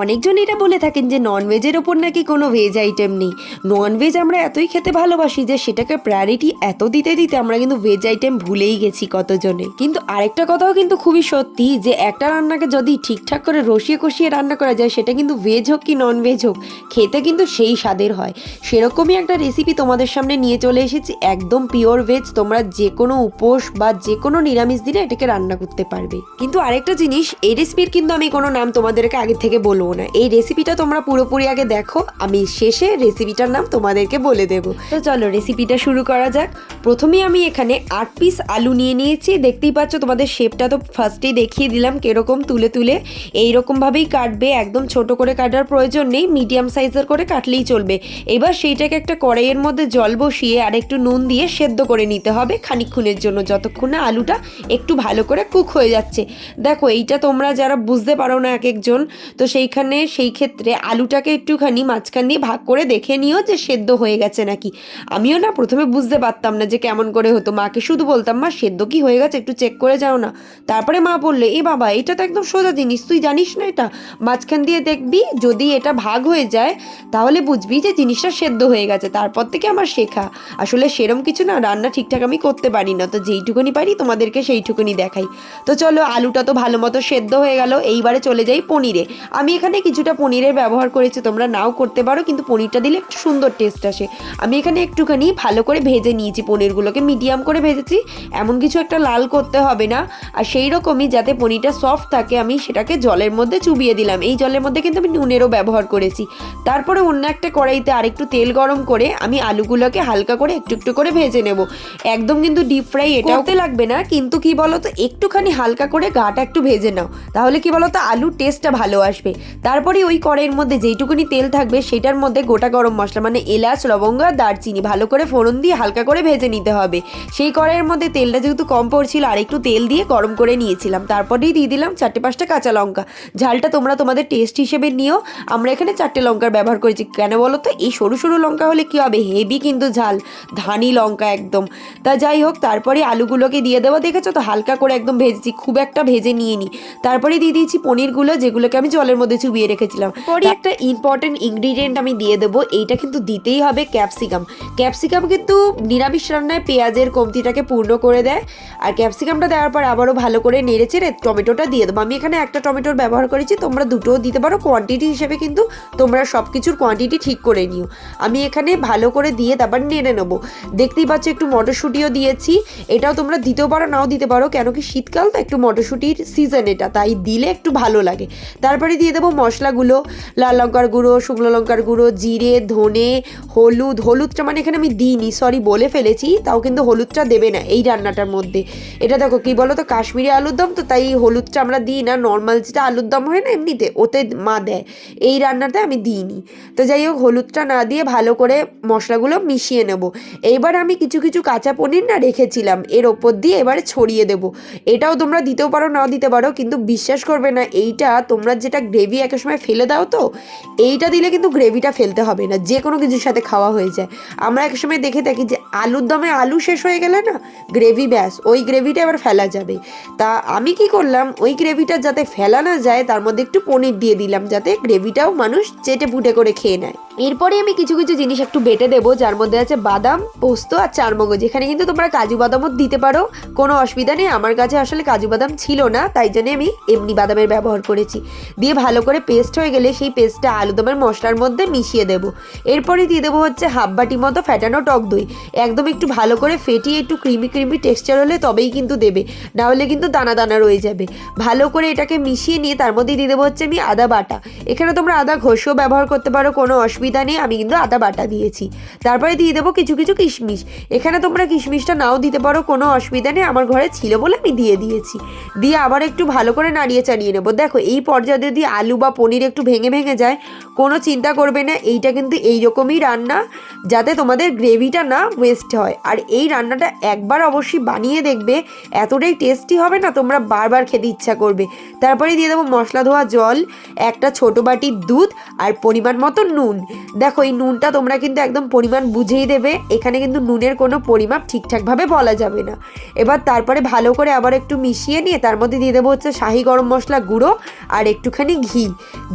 অনেকজন এটা বলে থাকেন যে ননভেজের ওপর নাকি কোনো ভেজ আইটেম নেই। ননভেজ আমরা এতই খেতে ভালোবাসি যে সেটাকে প্রায়োরিটি এত দিতে দিতে আমরা কিন্তু ভেজ আইটেম ভুলেই গেছি কতজনে। কিন্তু আরেকটা কথাও কিন্তু খুবই সত্যি যে একটা রান্নাকে যদি ঠিকঠাক করে রসিয়ে কষিয়ে রান্না করা যায়, সেটা কিন্তু ভেজ হোক কি নন ভেজ হোক, খেতে কিন্তু সেই স্বাদের হয়। সেরকমই একটা রেসিপি তোমাদের সামনে নিয়ে চলে এসেছি। একদম পিওর ভেজ তোমরা যে কোনো উপোস বা যে কোনো নিরামিষ দিনে এটাকে রান্না করতে পারবে। কিন্তু আরেকটা জিনিস, এই রেসিপির কিন্তু আমি কোনো নাম তোমাদেরকে আগে থেকে বলব না। এই রেসিপিটা তোমরা পুরোপুরি আগে দেখো, আমি শেষে রেসিপিটার নাম তোমাদেরকে বলে দেবো। তো চলো রেসিপিটা শুরু করা যাক। প্রথমেই আমি এখানে আট পিস আলু নিয়ে নিয়েছি। দেখতেই পাচ্ছ তোমাদের শেপটা তো ফার্স্টেই দেখিয়ে দিলাম কীরকম তুলে তুলে। এইরকমভাবেই কাটবে, একদম ছোট করে কাটার প্রয়োজন নেই মিডিয়াম সাইজের করে কাটলেই চলবে। এবার সেইটাকে একটা কড়াইয়ের মধ্যে জল বসিয়ে আর একটু নুন দিয়ে সেদ্ধ করে নিতে হবে খানিকক্ষণের জন্য, যতক্ষণ না আলুটা একটু ভালো করে কুক হয়ে যাচ্ছে। দেখো, এইটা তোমরা যারা বুঝতে পারো না এক একজন, তো সেইখানে সেই ক্ষেত্রে আলুটাকে একটুখানি মাঝখান দিয়ে ভাগ করে দেখে নিও যে সেদ্ধ হয়ে গেছে নাকি। আমিও না প্রথমে বুঝতে পারতাম না যে কেমন করে হতো। মাকে শুধু বলতাম, মা, সেদ্ধ কি হয়ে গেছে? একটু চেক করে যাও না। তারপরে মা বললে, এ বাবা, এটা তো একদম সোজা জিনিস, তুই জানিস না এটা? মাঝখান দিয়ে দেখবি, যদি এটা ভাগ হয়ে যায়, তাহলে বুঝবি যে জিনিসটা সেদ্ধ হয়ে গেছে। তারপর থেকে আমার শেখা। আসলে সেরম কিছু না, রান্না ঠিকঠাক আমি করতে পারি না। তো যেইটুকুনি পারি, তোমাদেরকে সেইটুকুনি দেখাই। তো চলো, আলুটা তো ভালো মতো সেদ্ধ হয়ে গেল। এইবারে চলে যাই পনিরে। আমি এখানে কিছুটা পনিরের ব্যবহার করেছি তোমরা নাও করতে পারো কিন্তু পনিরটা দিলে একটু সুন্দর টেস্ট আসে। আমি এখানে একটুখানি ভালো করে ভেজে নিয়েছি পনিরগুলোকে মিডিয়াম করে ভেজেছি এমন কিছু একটা লাল করতে হবে না। আর সেই রকমই যাতে পনিরটা সফট থাকে আমি সেটাকে জলের মধ্যে চুবিয়ে দিলাম। এই জলের মধ্যে কিন্তু আমি নুনেরও ব্যবহার করেছি। তারপরে অন্য একটা কড়াইতে আরেকটু তেল গরম করে আমি আলুগুলোকে হালকা করে একটু একটু করে ভেজে নেব। একদম কিন্তু ডিপ ফ্রাই এটাও করতে লাগবে না কিন্তু কি বলো তো একটুখানি হালকা করে গাটা একটু ভেজে নাও। তাহলে কি বলো তো আলুর টেস্টটা ভালো আসবে। তারপরে ওই কড়াইয়ের মধ্যে যেইটুকুনি তেল থাকবে সেটার মধ্যে গোটা গরম মশলা মানে এলাচ, লবঙ্গ আর দারচিনি ভালো করে ফোড়ন দিয়ে হালকা করে ভেজে নিতে হবে। সেই কড়াইয়ের মধ্যে তেলটা যেহেতু কম পড়ছিল, আর একটু তেল দিয়ে গরম করে নিয়েছিলাম, তারপরেই দিয়ে দিলাম চারটে পাঁচটা কাঁচা লঙ্কা। ঝালটা তোমরা তোমাদের টেস্ট হিসেবে নিও। আমরা এখানে চারটে লঙ্কার ব্যবহার করেছি। কেন বলো তো এই সরু সরু লঙ্কা হলে কী হবে? হেভি কিন্তু ঝাল, ধানি লঙ্কা একদম। তা যাই হোক, তারপরে আলুগুলোকে দিয়ে দেবো, দেখেছ তো? হালকা করে একদম ভেজেছি, খুব একটা ভেজে নিয়ে নিই তারপরে দিয়ে দিয়েছি পনিরগুলো, যেগুলোকে আমি জলের মধ্যে চুবিয়ে রেখেছিলাম। পরে একটা ইম্পর্টেন্ট ইনগ্রিডিয়েন্ট আমি দিয়ে দেবো এইটা কিন্তু দিতেই হবে ক্যাপসিকাম ক্যাপসিকাম কিন্তু নিরামিষ রান্নায় পেঁয়াজের কমতিটাকে পূর্ণ করে দেয়। আর ক্যাপসিকামটা দেওয়ার পর আবারও ভালো করে নেড়ে চেড়ে টমেটোটা দিয়ে দেবো। আমি এখানে একটা টমেটোর ব্যবহার করেছি তোমরা দুটোও দিতে পারো। কোয়ান্টিটি হিসেবে কিন্তু তোমরা সব কিছুর কোয়ান্টিটি ঠিক করে নিও। আমি এখানে ভালো করে দিয়ে তারপর নেড়ে নেব। দেখতেই পাচ্ছ একটু মটরশুঁটিও দিয়েছি। এটাও তোমরা দিতেও পারো নাও দিতে পারো। কেন কি শীতকাল তো একটু মটরশুঁটির সিজন এটা তাই দিলে একটু ভালো লাগে। তারপরে দিয়ে দেবো মশলাগুলো, লাল লঙ্কার গুঁড়ো, শুকনো লঙ্কার গুঁড়ো, জিরে, ধনে, হলুদ, হলুদটা মানে এখানে আমি দিইনি সরি বলে ফেলেছি, তাও কিন্তু হলুদটা দেবে না এই রান্নাটার মধ্যে। এটা দেখো কি বলো তো কাশ্মীরি আলুর দম তো তাই হলুদটা আমরা দিই না নর্মাল যেটা আলুর দম হয় না এমনিতে, ওতে মা দেয়। এই রান্নাতে আমি দিইনি। তো যাই হোক, হলুদটা না দিয়ে ভালো করে মশলাগুলো মিশিয়ে নেব। এইবার আমি কিছু কিছু কাঁচা পনির না রেখেছিলাম, এর ওপর দিয়ে এবারে ছড়িয়ে দেব। এটাও তোমরা দিতেও পারো, নাও দিতে পারো, কিন্তু বিশ্বাস করবে না, এইটা তোমরা যেটা গ্রেভি একটা সময় ফেলে দাও তো। এইটা দিলে কিন্তু গ্রেভিটা ফেলতে হবে না, যে কোনো কিছুর সাথে খাওয়া হয়ে যায়। আমরা এক সময় দেখে থাকি যে আলুর দমে আলু শেষ হয়ে গেলে না গ্রেভি ব্যাস, ওই গ্রেভিটা এবার ফেলা যাবে। তা আমি কি করলাম, ওই গ্রেভিটা যাতে ফেলা না যায়, তার মধ্যে একটু পনির দিয়ে দিলাম, যাতে গ্রেভিটাও মানুষ চেটে পুটে করে খেয়ে নেয়। এরপরে আমি কিছু কিছু জিনিস একটু বেটে দেবো, যার মধ্যে আছে বাদাম, পোস্ত আর চারমগজ এখানে কিন্তু তোমরা কাজু বাদামও দিতে পারো, কোনো অসুবিধা নেই। আমার কাছে আসলে কাজু বাদাম ছিল না, তাই জন্য আমি এমনি বাদামের ব্যবহার করেছি। দিয়ে ভালো করে পেস্ট হয়ে গেলে সেই পেস্টটা আলুদমের মশলার মধ্যে মিশিয়ে দেবো। এরপরে দিয়ে দেবো হচ্ছে হাফ বাটি মতো ফ্যাটানো টক দই। একদম একটু ভালো করে ফেটিয়ে একটু ক্রিমি ক্রিমি টেক্সচার হলে তবেই কিন্তু দেবে, না হলে কিন্তু দানা দানা রয়ে যাবে। ভালো করে এটাকে মিশিয়ে নিয়ে তার মধ্যে দিয়ে দেবো হচ্ছে আমি আদা বাটা। এখানে তোমরা আদা ঘষেও ব্যবহার করতে পারো, কোনো অসুবিধা নেই, আমি কিন্তু আদা বাটা দিয়েছি। তারপরে দিয়ে দেবো কিছু কিছু কিশমিশ। এখানে তোমরা কিশমিশটা নাও দিতে পারো, কোনো অসুবিধা নেই, আমার ঘরে ছিল বলে আমি দিয়ে দিয়েছি। দিয়ে আবার একটু ভালো করে নাড়িয়ে চাড়িয়ে নেব। দেখো, এই পর্যায়ে যদি আলু বা পনির একটু ভেঙে ভেঙে যায়, কোনো চিন্তা করবে না, এইটা কিন্তু এইরকমই রান্না, যাতে তোমাদের গ্রেভিটা না ওয়েস্ট হয়। আর এই রান্নাটা একবার অবশ্যই বানিয়ে দেখবে, এতটাই টেস্টি হবে না, তোমরা বারবার খেতে ইচ্ছা করবে। তারপরে দিয়ে দেবো মশলা ধোয়া জল, একটা ছোট বাটির দুধ আর পরিমাণ মতো নুন। দেখো, এই নুনটা তোমরা কিন্তু একদম পরিমাণ বুঝেই দেবে। এখানে কিন্তু নুনের কোনো পরিমাপ ঠিকঠাকভাবে বলা যাবে না। এবার তারপরে ভালো করে আবার একটু মিশিয়ে নিয়ে তার মধ্যে দিয়ে দেবো হচ্ছে শাহি গরম মশলা গুঁড়ো আর একটুখানি ঘি।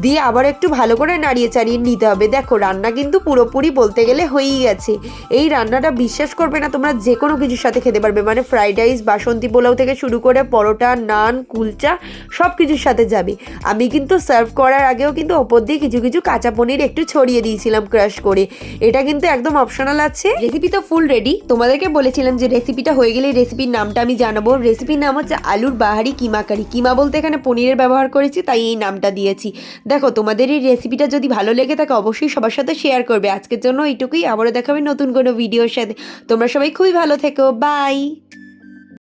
দিয়ে আবার একটু ভালো করে নাড়িয়ে চাড়িয়ে নিতে হবে। দেখো, রান্না কিন্তু পুরোপুরি বলতে গেলে হয়েই গেছে। এই রান্নাটা বিশ্বাস করবে না তোমরা যে কোনো কিছুর সাথে খেতে পারবে। মানে ফ্রাইড রাইস, বাসন্তী পোলাও থেকে শুরু করে পরোটা, নান, কুলচা সব কিছুর সাথে যাবে। আমি কিন্তু সার্ভ করার আগেও কিন্তু ওপর দিয়ে কিছু কিছু কাঁচা পনির একটু ছড়িয়ে দিয়েছিলাম ক্রাশ করে। এটা কিন্তু একদম অপশনাল আছে। রেসিপি তো ফুল রেডি তোমাদেরকে বলেছিলাম যে রেসিপিটা হয়ে গেলে রেসিপির নামটা আমি জানাব। রেসিপির নাম হচ্ছে আলুর বাহারি কিমা কারি কিমা বলতে এখানে পনিরের ব্যবহার করেছি, তাই এই নামটা দিয়েছি। দেখো, তোমাদের এই রেসিপিটা যদি ভালো লেগে থাকে, অবশ্যই সবার সাথে শেয়ার করবে। আজকের জন্য এইটুকুই। আবারও দেখাবে নতুন কোনো ভিডিওর সাথে। তোমরা সবাই খুবই ভালো থেকো। বাই